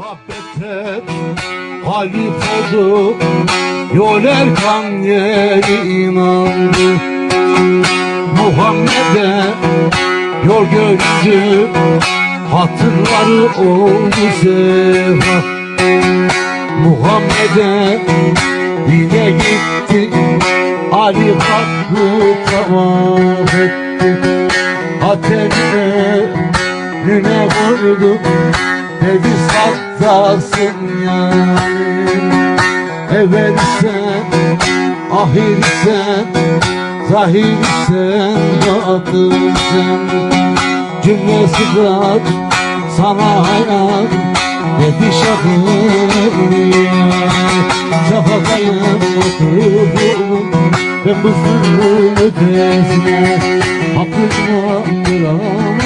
Muhabbete galip oldu Yol erkan yeri inandı. Muhammed'e yol göründü Hatırları oldu sefa Muhammed'e dine gitti. Ali hakkı tavaf etti. Hatemine Nüne vurdu Dedi sattasın yani. Evvel sen Ahir sen Zahir sen Batın sen. Cümle sıfat Sana hayat Dedi şakır Şafakayım oturdum Ben bu sırrın ötesine Aklımda duramam